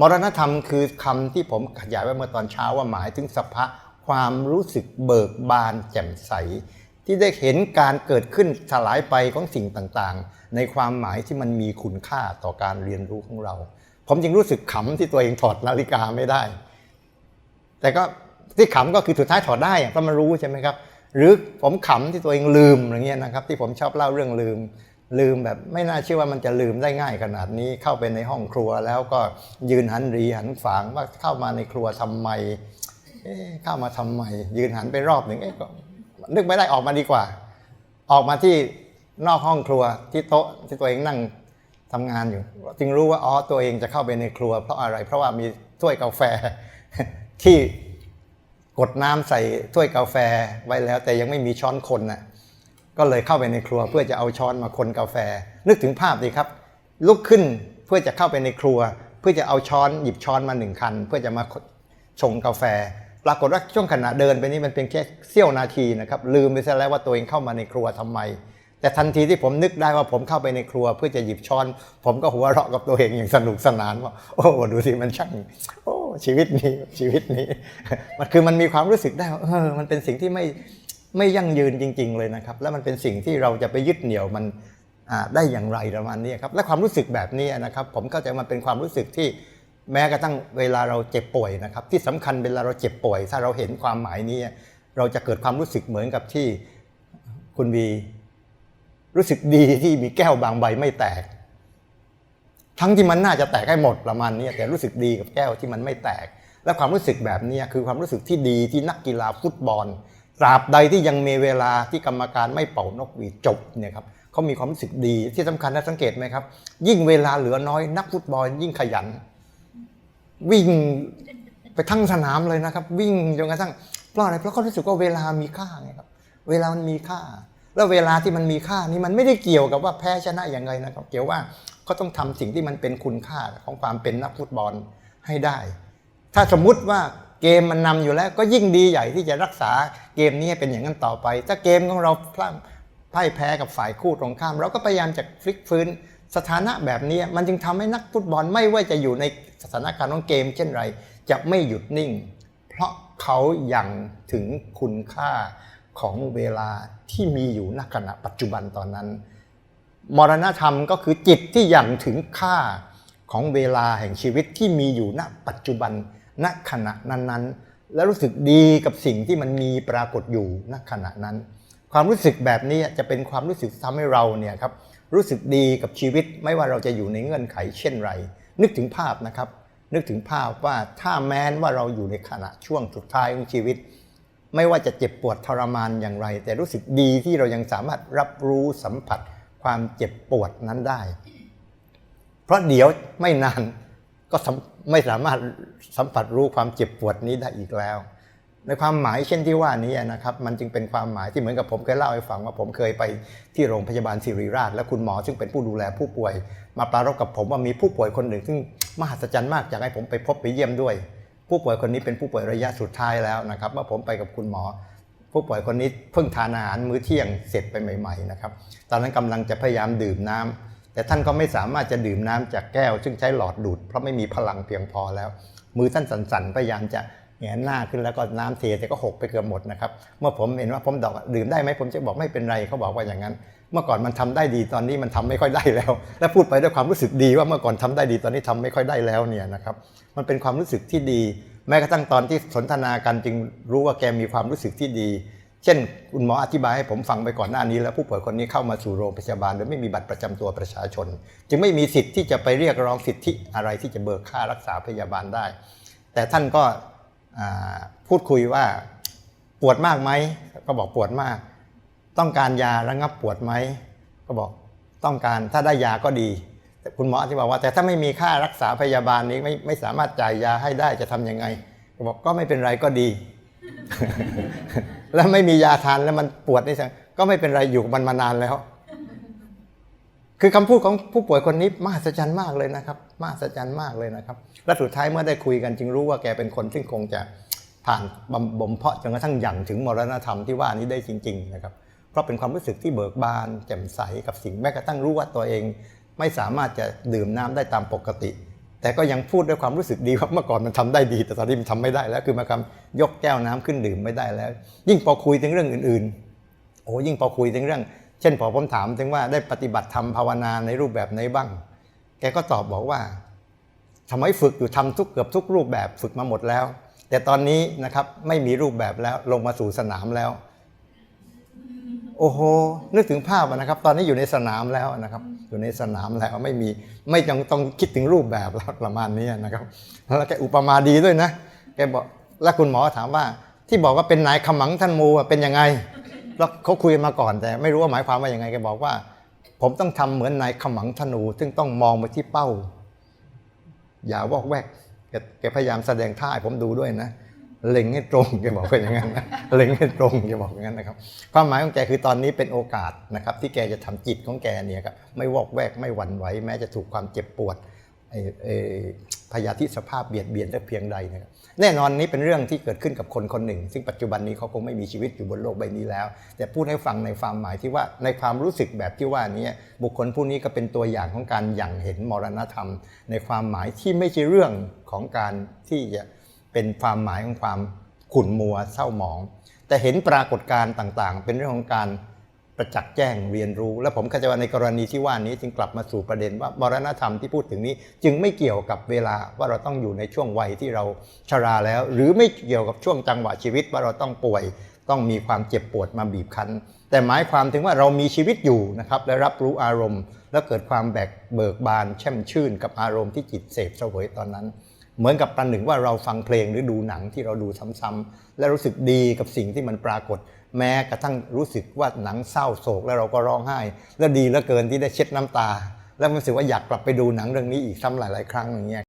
มรณธรรมคือคำที่ผมขยายไว้เมื่อตอนเช้าว่าหมายถึงสภาพความรู้สึกเบิกบานแจ่มใส ที่ได้เห็นการเกิดขึ้นสลายไปของสิ่งต่างๆ ในความหมายที่มันมีคุณค่าต่อการเรียนรู้ของเรา ผมจึงรู้สึกขำที่ตัวเองถอดนาฬิกาไม่ได้ แต่ก็ที่ขำก็คือสุดท้ายถอดได้เพราะมันรู้ใช่ไหมครับ หรือผมขำที่ตัวเองลืมอย่างเงี้ยนะครับ ที่ผมชอบเล่าเรื่องลืม ลืมแบบไม่น่าเชื่อว่ามันจะลืมได้ง่ายขนาดนี้เข้าไปในห้องครัวแล้วก็ยืนหันรีหันฝางว่าเข้ามาในครัวทำไมเอ๊เข้ามาทำไม ยืนหันไปรอบหนึ่งเอ๊ะก็นึกไม่ได้ออกมาดีกว่า ออกมาที่นอกห้องครัวที่โต๊ะที่ตัวเองนั่งทำงานอยู่ จึงรู้ว่าอ๋อตัวเองจะเข้าไปในครัว เพราะอะไร เพราะว่ามีถ้วยกาแฟที่กดน้ำใส่ถ้วยกาแฟไว้แล้ว แต่ยังไม่มีช้อนคนน่ะ ก็เลยเข้าไปในครัวเพื่อจะเอาช้อนมาคนกาแฟ นึกถึงภาพดีครับ ลุกขึ้นเพื่อจะเข้าไปในครัว เพื่อจะเอาช้อนหยิบช้อนมาหนึ่งคัน เพื่อจะมาชงกาแฟ ปรากฏว่าช่วงขณะเดินไปนี่มันเป็นแค่เสี้ยวนาทีนะครับลืมไปซะแล้วว่าตัวเองเข้ามาในครัวทำไม แต่ทันทีที่ผมนึกได้ว่าผมเข้าไปในครัว เพื่อจะหยิบช้อน ผมก็หัวเราะกับตัวเองอย่างสนุกสนานว่าโอ้ดูสิมันช่างโอ้ชีวิตนี้ชีวิตนี้ มันคือมันมีความรู้สึกได้ว่าเออมันเป็นสิ่งที่ไม่ ไม่ยั่งยืนจริง ๆ เลยนะครับ แล้วมันเป็นสิ่งที่เราจะไปยึดเหนี่ยวมันได้อย่างไรประมาณนี้ครับและความรู้สึกแบบนี้นะครับ ผมเข้าใจมันเป็นความรู้สึกที่แม้กระทั่งเวลาเราเจ็บป่วยนะครับ ที่สำคัญเวลาเราเจ็บป่วย ถ้าเราเห็นความหมายนี้ เราจะเกิดความรู้สึกเหมือนกับที่คุณวีรู้สึกดีที่มีแก้วบางใบไม่แตก ทั้งที่มันน่าจะแตกให้หมดประมาณนี้แต่รู้สึกดีกับแก้วที่มันไม่แตก และความรู้สึกแบบนี้คือความรู้สึกที่ดีที่นักกีฬาฟุตบอล ตราบใดที่ยังมีเวลาที่กรรมการไม่เป่านกหวีดจบเนี่ยครับเขามีความรู้สึกดีที่สำคัญนะสังเกตไหมครับ ยิ่งเวลาเหลือน้อยนักฟุตบอลยิ่งขยัน วิ่งไปทั้งสนามเลยนะครับ วิ่งจนกระทั่งเพราะอะไรเพราะเขารู้สึกว่าเวลามีค่าไงครับ เวลามันมีค่า แล้วเวลาที่มันมีค่านี่มันไม่ได้เกี่ยวกับว่าแพ้ชนะอย่างไรนะครับ เกี่ยวว่าเขาต้องทำสิ่งที่มันเป็นคุณค่าของความเป็นนักฟุตบอลให้ได้ ถ้าสมมุติว่า เกมมันนำอยู่แล้วก็ยิ่งดีใหญ่ที่จะรักษาเกมนี้เป็นอย่างนั้นต่อไป ถ้าเกมของเราพลาดพ่ายแพ้กับฝ่ายคู่ตรงข้าม เราก็พยายามจะพลิกฟื้นสถานะแบบนี้มันจึงทำให้นักฟุตบอลไม่ว่าจะอยู่ในสถานการณ์ของเกม เช่นไร จะไม่หยุดนิ่ง เพราะเขายังถึงคุณค่าของเวลาที่มีอยู่ณขณะปัจจุบันตอนนั้น มรณธรรมก็คือจิตที่ยังถึงค่าของเวลาแห่งชีวิตที่มีอยู่ณปัจจุบัน ณขณะนั้นๆ และรู้สึกดีกับสิ่งที่มันมีปรากฏอยู่ณขณะนั้น ความรู้สึกแบบนี้จะเป็นความรู้สึกทำให้เราเนี่ยครับรู้สึกดีกับชีวิตไม่ว่าเราจะอยู่ในเงื่อนไขเช่นไร นึกถึงภาพนะครับ นึกถึงภาพว่าถ้าแม้นว่าเราอยู่ในขณะช่วงสุดท้ายของชีวิต ไม่ว่าจะเจ็บปวดทรมานอย่างไร แต่รู้สึกดีที่เรายังสามารถรับรู้สัมผัสความเจ็บปวดนั้นได้ เพราะเดี๋ยวไม่นาน ก็ไม่สามารถสัมผัสรู้ความเจ็บปวดนี้ได้อีกแล้ว ในความหมายเช่นที่ว่านี้นะครับ มันจึงเป็นความหมายที่เหมือนกับผมเคยเล่าให้ฟังว่าผมเคยไปที่โรงพยาบาลศิริราช และคุณหมอซึ่งเป็นผู้ดูแลผู้ป่วย มาปรารภกับผมว่ามีผู้ป่วยคนหนึ่ง ซึ่งมหัศจรรย์มากอยากให้ผมไปพบไปเยี่ยมด้วย ผู้ป่วยคนนี้เป็นผู้ป่วยระยะสุดท้ายแล้วนะครับเมื่อผมไปกับคุณหมอ ผู้ป่วยคนนี้เพิ่งทานอาหารมื้อเที่ยงเสร็จไปใหม่ ๆ นะครับ ตอนนั้นกำลังจะพยายามดื่มน้ำ แต่ท่านก็ไม่สามารถจะดื่มน้ำจากแก้ว ซึ่งใช้หลอดดูด เพราะไม่มีพลังเพียงพอแล้ว มือท่านสั่นๆพยายามจะแหงนหน้าขึ้นแล้วก็น้ำเทแต่ก็หกไปเกือบหมดนะครับเมื่อผมเห็นว่าผมดอกดื่มได้ไหมผมจะบอกไม่เป็นไรเขาบอกว่าอย่างนั้น เมื่อก่อนมันทำได้ดีตอนนี้มันทำไม่ค่อยได้แล้ว และพูดไปด้วยความรู้สึกดีว่าเมื่อก่อนทำได้ดีตอนนี้ทำไม่ค่อยได้แล้วเนี่ยนะครับมันเป็นความรู้สึกที่ดี แม้กระทั่งตอนที่สนทนากันจึงรู้ว่าแกมีความรู้สึกที่ดี เช่น คุณหมออธิบายให้ผมฟังไปก่อนหน้านี้ แล้วผู้ป่วยคนนี้เข้ามาสู่โรงพยาบาลโดยไม่มีบัตรประจำตัวประชาชน จึงไม่มีสิทธิ์ที่จะไปเรียกร้องสิทธิอะไรที่จะเบิกค่ารักษาพยาบาลได้ แต่ท่านก็พูดคุยว่าปวดมากไหมก็บอกปวดมาก ต้องการยาระงับปวดไหมก็บอกต้องการถ้าได้ยาก็ดี แต่คุณหมออธิบายว่า แต่ถ้าไม่มีค่ารักษาพยาบาลนี้ไม่ไม่สามารถจ่ายยาให้ได้จะทำยังไงก็บอกก็ไม่เป็นไรก็ดี แล้วไม่มียาทานแล้วมันปวดนี่สังก็ไม่เป็นไรอยู่กับมันมานานแล้ว คือคำพูดของผู้ป่วยคนนี้มหัศจรรย์มากเลยนะครับมหัศจรรย์มากเลยนะครับ และสุดท้ายเมื่อได้คุยกันจึงรู้ว่าแกเป็นคนซึ่งคงจะผ่านบำบ่มเพาะจนกระทั่งอย่างถึงมรณธรรมที่ว่านี้ได้จริง ๆ นะครับ เพราะเป็นความรู้สึกที่เบิกบาน แจ่มใสกับสิ่งแม้กระทั่งรู้ว่าตัวเอง ไม่สามารถจะดื่มน้ำได้ตามปกติ แต่ก็ยังพูดด้วยความรู้สึกดีว่าเมื่อก่อนมันทำได้ดี แต่ตอนนี้มันทำไม่ได้แล้ว คือมาคำยกแก้วน้ำขึ้นดื่มไม่ได้แล้ว ยิ่งพอคุยถึงเรื่องอื่นๆ โอ้ยิ่งพอคุยถึงเรื่อง เช่นพอผมถามถึงว่าได้ปฏิบัติธรรมภาวนาในรูปแบบไหนบ้าง แกก็ตอบบอกว่าทำไมฝึกอยู่ทำทุกเกือบทุกรูปแบบฝึกมาหมดแล้ว แต่ตอนนี้นะครับไม่มีรูปแบบแล้วลงมาสู่สนามแล้ว โอ้โหนึกถึงภาพนะครับ ตอนนี้อยู่ในสนามแล้วนะครับ อยู่ในสนามแล้วไม่มีไม่ต้องต้องคิดถึงรูปแบบแล้วประมาณนี้นะครับ แล้วแกอุปมาดีด้วยนะแกบอกแล้วคุณหมอถามว่า ที่บอกว่าเป็นนายขมังท่านมูเป็นยังไงแล้วเขาคุยมาก่อนแต่ ไม่รู้ว่าหมายความว่ายังไงแกบอกว่า ผมต้องทำเหมือนนายขมังธนู ซึ่งต้องมองไปที่เป้า อย่าวอกแวกแกพยายามแสดงท่าให้ผมดูด้วยนะ เล็งให้ตรงแกบอกเป็นอย่างนั้นนะเล็งให้ตรงแกบอกอย่างนั้นนะครับ ความหมายของแกคือตอนนี้เป็นโอกาสนะครับ ที่แกจะทำจิตของแกเนี่ยครับไม่วอกแวกไม่หวั่นไหวแม้จะถูกความเจ็บปวดพยาธิสภาพเบียดเบียนได้เพียงใดนะครับแน่นอนนี้เป็นเรื่องที่เกิดขึ้นกับคนคนหนึ่ง ซึ่งปัจจุบันนี้เขาคงไม่มีชีวิตอยู่บนโลกใบนี้แล้ว แต่พูดให้ฟังในความหมายที่ว่าในความรู้สึกแบบที่ว่านี้บุคคลผู้นี้ก็เป็นตัวอย่างของการอย่างเห็นมรณธรรม ในความหมายที่ไม่ใช่เรื่องของการที่จะ เป็นความหมายของความขุ่นมัวเศร้าหมอง แต่เห็นปรากฏการณ์ต่างๆ เป็นเรื่องของการประจักษ์แจ้งเรียนรู้ และผมเข้าใจว่าในกรณีที่ว่านี้จึงกลับมาสู่ประเด็นว่ามรณธรรมที่พูดถึงนี้ จึงไม่เกี่ยวกับเวลาว่าเราต้องอยู่ในช่วงวัยที่เราชราแล้ว หรือไม่เกี่ยวกับช่วงจังหวะชีวิตว่าเราต้องป่วย ต้องมีความเจ็บปวดมาบีบคั้น แต่หมายความถึงว่าเรามีชีวิตอยู่นะครับและรับรู้อารมณ์ แล้วเกิดความแบกเบิกบานแช่มชื่นกับอารมณ์ที่จิตเสพเสวยตอนนั้น เหมือนกับประหนึ่งว่าเราฟังเพลงหรือดูหนังที่เราดูซ้ำๆและรู้สึกดีกับสิ่งที่มันปรากฏ แม้กระทั่งรู้สึกว่าหนังเศร้าโศกแล้วเราก็ร้องไห้ และดีเหลือเกินที่ได้เช็ดน้ำตา แล้วมันรู้สึกว่าอยากกลับไปดูหนังเรื่องนี้อีกซ้ำหลาย ๆ ครั้งอย่างเงี้ย